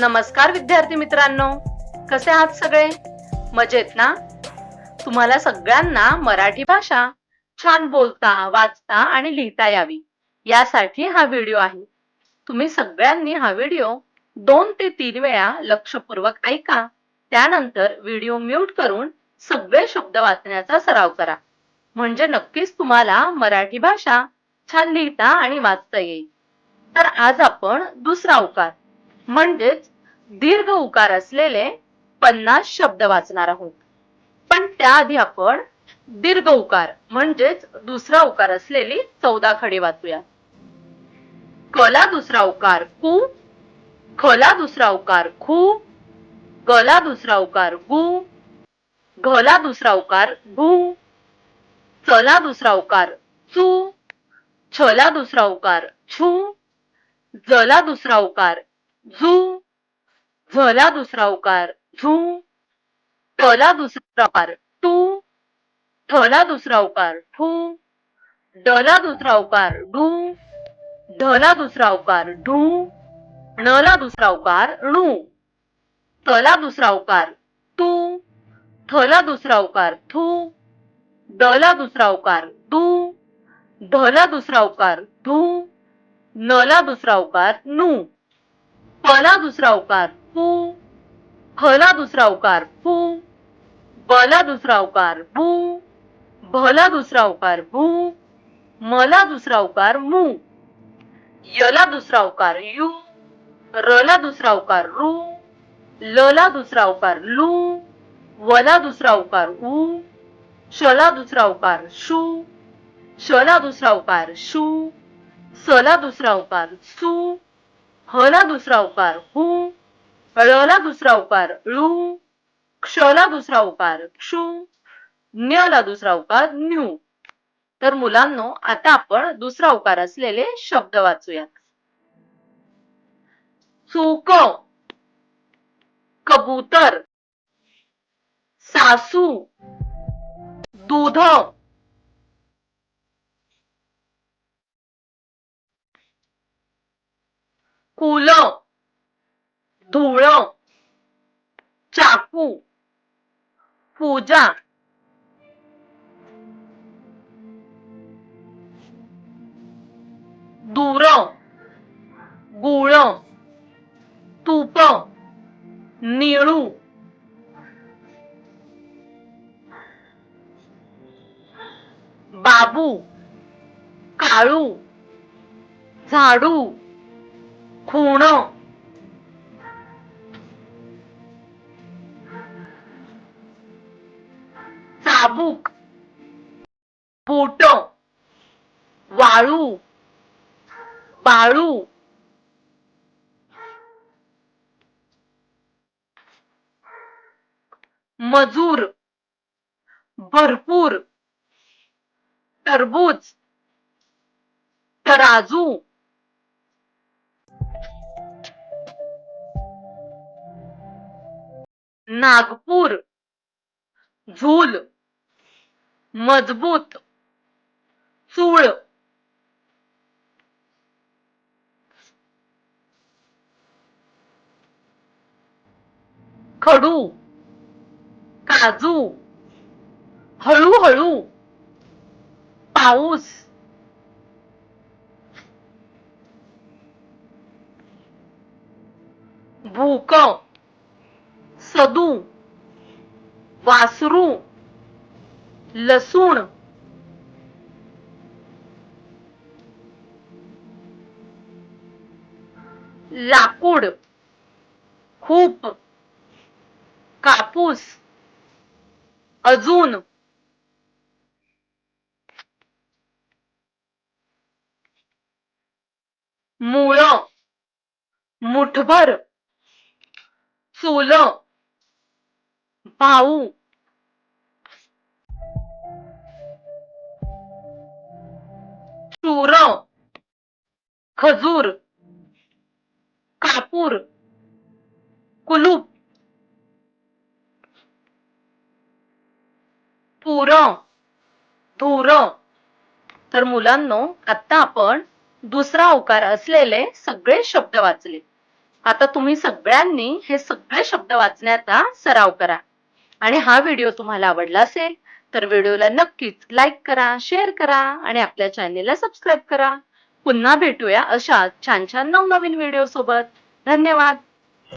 नमस्कार विद्यार्थी मित्रांनो. कसे आहात सगळे? मजेत ना? तुम्हाला सगळ्यांना मराठी भाषा छान बोलता वाचता आणि लिहिता यावी. यासाठी हा व्हिडिओ आहे. तुम्ही सगळ्यांनी हा व्हिडिओ दोन ते तीन वेळा लक्षपूर्वक ऐका. त्यानंतर व्हिडिओ म्यूट करून सगळे शब्द वाचण्याचा सराव करा. म्हणजे नक्कीच तुम्हाला मराठी भाषा छान लिहिता आणि वाचता येईल. तर आज आपण दुसरा उकार म्हणजेच दीर्घ उकार असलेले पन्नास शब्द वाचणार आहोत. पण त्याआधी आपण दीर्घ उकार म्हणजेच दुसरा उकार असलेली चौदा खडी वाचूया. कला दुसरा उकार कु खला दुसरा उकार खू गला दुसरा उकार गु घला दुसरा उकार घू चला दुसरा उकार चू छला दुसरा उकार छू जला दुसरा उकार झू झला दुसरा उकार झू टला दुसरा उकार टू ठला दुसरा उकार ठू डला दुसरा उकार ढू ढला दुसरा उकार ढू णला दुसरा उकार णू तला दुसरा उकार तू थला दुसरा उकार थू डला दुसरा उकार दू ढला दुसरा उकार धू नला दुसरा उकार नू पला दुसरा उकार फू खला दुसरा उकार फू बला दुसरा उकार भू भला दुसरा उकार भू मला दुसरा उकार मू यला दुसरा उकार यू रला दुसरा उकार रू लला दुसरा उकार लू वला दुसरा उकार ऊ शला दुसरा उकार शू शला दुसरा उकार शू सला दुसरा उकार सू हला दुसरा उकार हू ळला दुसरा उकार ळू क्षला दुसरा उकार क्षू न्यला दुसरा उकार न्यू. तर मुलांनो आता आपण दुसरा उकार असलेले शब्द वाचूयात चूक कबूतर सासू दूध कुल धूळ चाकू पूजा दूर गुळ तूप निळू बाबू काळू झाडू खूण चाबूक बोट वाळू बाळू. मजूर भरपूर. टरबूज तराजू. नागपूर झूल. मजबूत चूळ. खडू काजू हळूहळू. पाऊस. भूक. सदू. वासरू. लसूण. लाकूड. खूप. कापूस. अजून. मुळ. मुठभर. चूल. भाऊ खजूर कापूर कुलूप पुर धुर. तर मुलांनो आता आपण दुसरा उकार असलेले सगळे शब्द वाचले. आता तुम्ही सगळ्यांनी हे सगळे शब्द वाचण्याचा सराव करा. आणि हा व्हिडिओ तुम्हाला आवडला असेल तर व्हिडिओला नक्कीच लाईक करा शेअर करा आणि आपल्या चॅनेलला सबस्क्राईब करा. पुन्हा भेटूया अशा छान छान नवनवीन व्हिडिओ सोबत. धन्यवाद.